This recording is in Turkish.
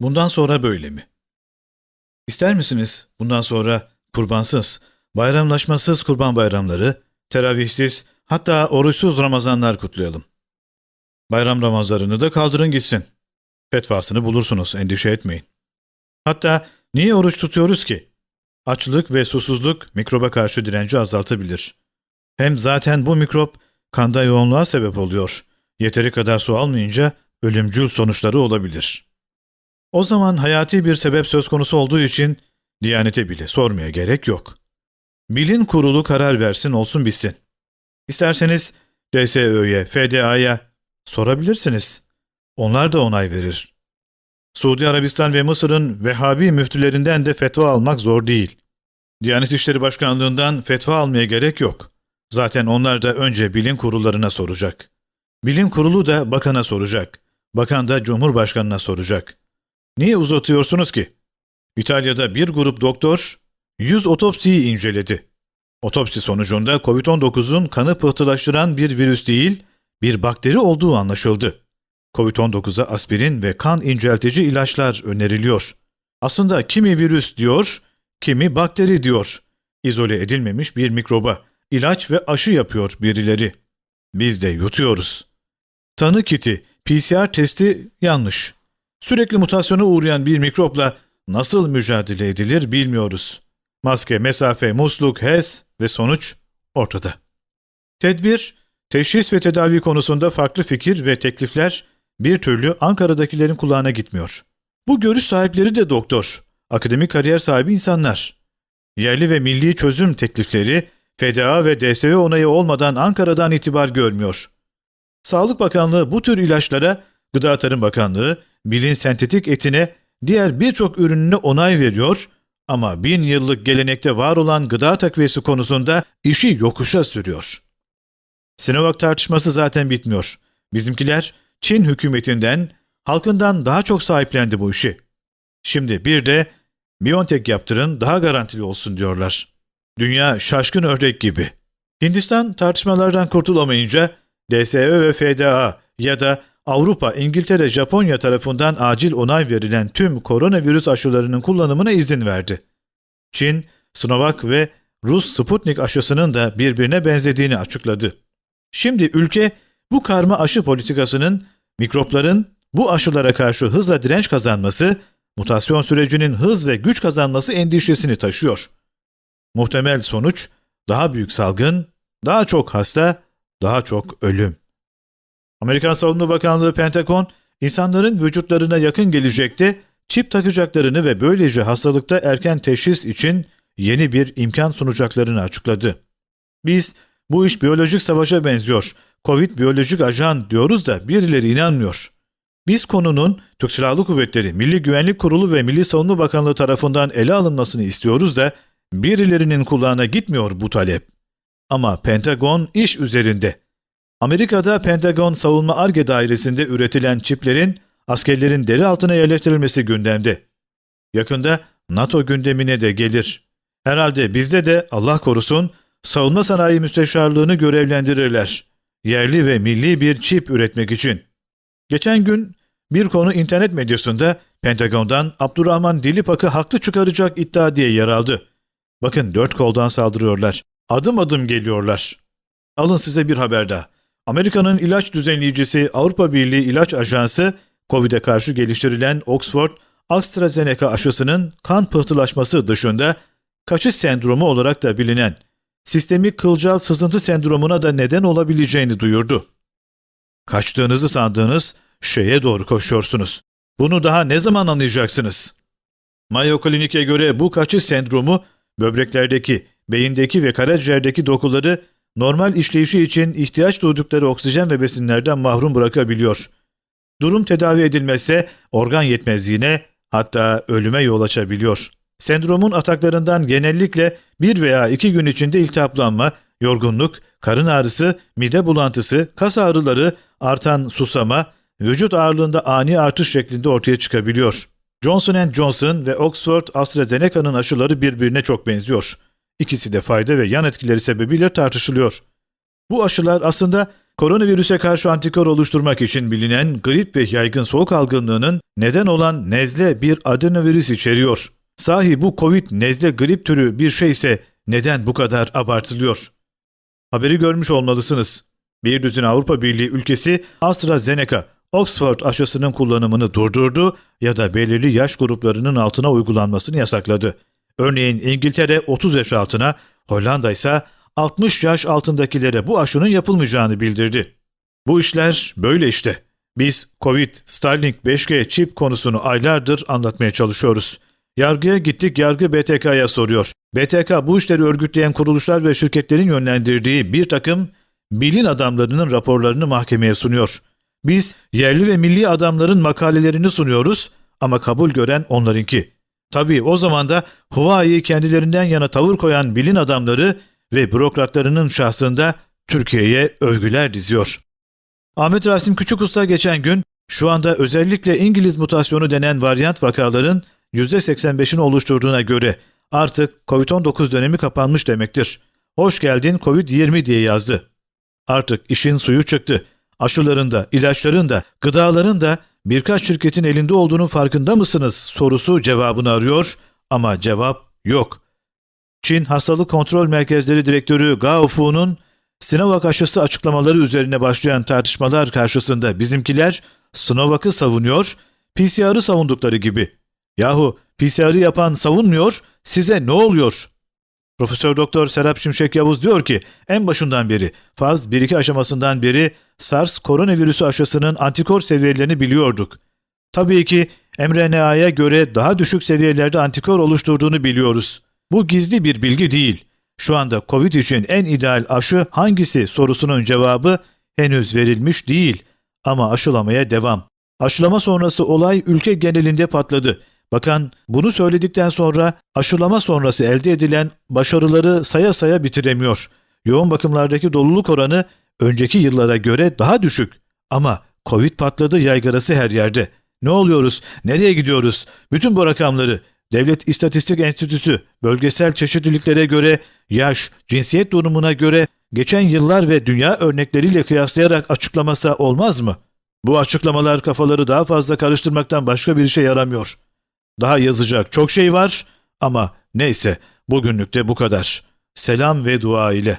Bundan sonra böyle mi? İster misiniz bundan sonra kurbansız, bayramlaşmasız kurban bayramları, teravihsiz, hatta oruçsuz Ramazanlar kutlayalım. Bayram Ramazanlarını da kaldırın gitsin. Fetvasını bulursunuz, endişe etmeyin. Hatta niye oruç tutuyoruz ki? Açlık ve susuzluk mikroba karşı direnci azaltabilir. Hem zaten bu mikrop kanda yoğunluğa sebep oluyor. Yeteri kadar su almayınca ölümcül sonuçları olabilir. O zaman hayati bir sebep söz konusu olduğu için Diyanete bile sormaya gerek yok. Bilin kurulu karar versin olsun bitsin. İsterseniz DSÖ'ye, FDA'ya sorabilirsiniz. Onlar da onay verir. Suudi Arabistan ve Mısır'ın Vehhabi müftülerinden de fetva almak zor değil. Diyanet İşleri Başkanlığı'ndan fetva almaya gerek yok. Zaten onlar da önce bilim kurullarına soracak. Bilim kurulu da bakana soracak. Bakan da Cumhurbaşkanına soracak. Niye uzatıyorsunuz ki? İtalya'da bir grup doktor 100 otopsiyi inceledi. Otopsi sonucunda COVID-19'un kanı pıhtılaştıran bir virüs değil, bir bakteri olduğu anlaşıldı. COVID-19'a aspirin ve kan inceltici ilaçlar öneriliyor. Aslında kimi virüs diyor, kimi bakteri diyor. İzole edilmemiş bir mikroba ilaç ve aşı yapıyor birileri. Biz de yutuyoruz. Tanı kiti, PCR testi yanlış. Sürekli mutasyona uğrayan bir mikropla nasıl mücadele edilir bilmiyoruz. Maske, mesafe, musluk, HES ve sonuç ortada. Tedbir, teşhis ve tedavi konusunda farklı fikir ve teklifler bir türlü Ankara'dakilerin kulağına gitmiyor. Bu görüş sahipleri de doktor, akademik kariyer sahibi insanlar. Yerli ve milli çözüm teklifleri FDA ve DSV onayı olmadan Ankara'dan itibar görmüyor. Sağlık Bakanlığı bu tür ilaçlara, Gıda Tarım Bakanlığı, bilin sentetik etine, diğer birçok ürününe onay veriyor ama bin yıllık gelenekte var olan gıda takviyesi konusunda işi yokuşa sürüyor. Sinovac tartışması zaten bitmiyor. Bizimkiler Çin hükümetinden, halkından daha çok sahiplendi bu işi. Şimdi bir de Biontech yaptırın daha garantili olsun diyorlar. Dünya şaşkın ördek gibi. Hindistan tartışmalardan kurtulamayınca DSE ve FDA ya da Avrupa, İngiltere, Japonya tarafından acil onay verilen tüm koronavirüs aşılarının kullanımına izin verdi. Çin, Sinovac ve Rus Sputnik aşısının da birbirine benzediğini açıkladı. Şimdi ülke bu karma aşı politikasının mikropların bu aşılara karşı hızla direnç kazanması, mutasyon sürecinin hız ve güç kazanması endişesini taşıyor. Muhtemel sonuç daha büyük salgın, daha çok hasta, daha çok ölüm. Amerikan Savunma Bakanlığı Pentagon, insanların vücutlarına yakın gelecekte çip takacaklarını ve böylece hastalıkta erken teşhis için yeni bir imkan sunacaklarını açıkladı. Biz bu iş biyolojik savaşa benziyor. Covid biyolojik ajan diyoruz da birileri inanmıyor. Biz konunun Türk Silahlı Kuvvetleri, Milli Güvenlik Kurulu ve Milli Savunma Bakanlığı tarafından ele alınmasını istiyoruz da birilerinin kulağına gitmiyor bu talep. Ama Pentagon iş üzerinde. Amerika'da Pentagon Savunma Arge Dairesi'nde üretilen çiplerin askerlerin deri altına yerleştirilmesi gündemde. Yakında NATO gündemine de gelir. Herhalde bizde de Allah korusun savunma sanayi müsteşarlığını görevlendirirler. Yerli ve milli bir çip üretmek için. Geçen gün bir konu internet medyasında Pentagon'dan Abdurrahman Dilipak'ı haklı çıkaracak iddia diye yer aldı. Bakın dört koldan saldırıyorlar. Adım adım geliyorlar. Alın size bir haber daha. Amerika'nın ilaç düzenleyicisi Avrupa Birliği İlaç Ajansı, COVID'e karşı geliştirilen Oxford AstraZeneca aşısının kan pıhtılaşması dışında kaçış sendromu olarak da bilinen sistemik kılcal sızıntı sendromuna da neden olabileceğini duyurdu. Kaçtığınızı sandığınız şeye doğru koşuyorsunuz. Bunu daha ne zaman anlayacaksınız? Mayo Klinik'e göre bu kaçış sendromu böbreklerdeki, beyindeki ve karaciğerdeki dokuları normal işleyişi için ihtiyaç duydukları oksijen ve besinlerden mahrum bırakabiliyor. Durum tedavi edilmezse organ yetmezliğine hatta ölüme yol açabiliyor. Sendromun ataklarından genellikle bir veya iki gün içinde iltihaplanma, yorgunluk, karın ağrısı, mide bulantısı, kas ağrıları, artan susama, vücut ağırlığında ani artış şeklinde ortaya çıkabiliyor. Johnson Johnson ve Oxford AstraZeneca'nın aşıları birbirine çok benziyor. İkisi de fayda ve yan etkileri sebebiyle tartışılıyor. Bu aşılar aslında koronavirüse karşı antikor oluşturmak için bilinen grip ve yaygın soğuk algınlığının neden olan nezle bir adenovirüs içeriyor. Sahi bu Covid nezle grip türü bir şeyse neden bu kadar abartılıyor? Haberi görmüş olmalısınız. Bir düzün Avrupa Birliği ülkesi AstraZeneca, Oxford aşısının kullanımını durdurdu ya da belirli yaş gruplarının altına uygulanmasını yasakladı. Örneğin İngiltere 30 yaş altına, Hollanda ise 60 yaş altındakilere bu aşının yapılmayacağını bildirdi. Bu işler böyle işte. Biz Covid, Starlink 5G çip konusunu aylardır anlatmaya çalışıyoruz. Yargıya gittik, yargı BTK'ya soruyor. BTK bu işleri örgütleyen kuruluşlar ve şirketlerin yönlendirdiği bir takım bilin adamlarının raporlarını mahkemeye sunuyor. Biz yerli ve milli adamların makalelerini sunuyoruz ama kabul gören onlarınki. Tabii o zaman da Huawei'yi kendilerinden yana tavır koyan bilin adamları ve bürokratlarının şahsında Türkiye'ye övgüler diziyor. Ahmet Rasim Küçükusta geçen gün şu anda özellikle İngiliz mutasyonu denen varyant vakaların %85'ini oluşturduğuna göre artık COVID-19 dönemi kapanmış demektir. Hoş geldin COVID-20 diye yazdı. Artık işin suyu çıktı. Aşıların da, ilaçların da, gıdaların da birkaç şirketin elinde olduğunun farkında mısınız sorusu cevabını arıyor ama cevap yok. Çin Hastalık Kontrol Merkezleri Direktörü Gao Fu'nun Sinovac aşısı açıklamaları üzerine başlayan tartışmalar karşısında bizimkiler Sinovac'ı savunuyor, PCR'ı savundukları gibi. Yahu PCR'ı yapan savunmuyor, size ne oluyor? Profesör Doktor Serap Şimşek Yavuz diyor ki en başından beri faz 1-2 aşamasından beri SARS koronavirüsü aşısının antikor seviyelerini biliyorduk. Tabii ki mRNA'ya göre daha düşük seviyelerde antikor oluşturduğunu biliyoruz. Bu gizli bir bilgi değil. Şu anda COVID için en ideal aşı hangisi sorusunun cevabı henüz verilmiş değil ama aşılamaya devam. Aşılama sonrası olay ülke genelinde patladı. Bakan bunu söyledikten sonra aşılama sonrası elde edilen başarıları saya saya bitiremiyor. Yoğun bakımlardaki doluluk oranı önceki yıllara göre daha düşük. Ama Covid patladı yaygarası her yerde. Ne oluyoruz? Nereye gidiyoruz? Bütün bu rakamları Devlet İstatistik Enstitüsü bölgesel çeşitliliklere göre yaş, cinsiyet durumuna göre geçen yıllar ve dünya örnekleriyle kıyaslayarak açıklamasa olmaz mı? Bu açıklamalar kafaları daha fazla karıştırmaktan başka bir işe yaramıyor. Daha yazacak çok şey var ama neyse bugünlük de bu kadar. Selam ve dua ile.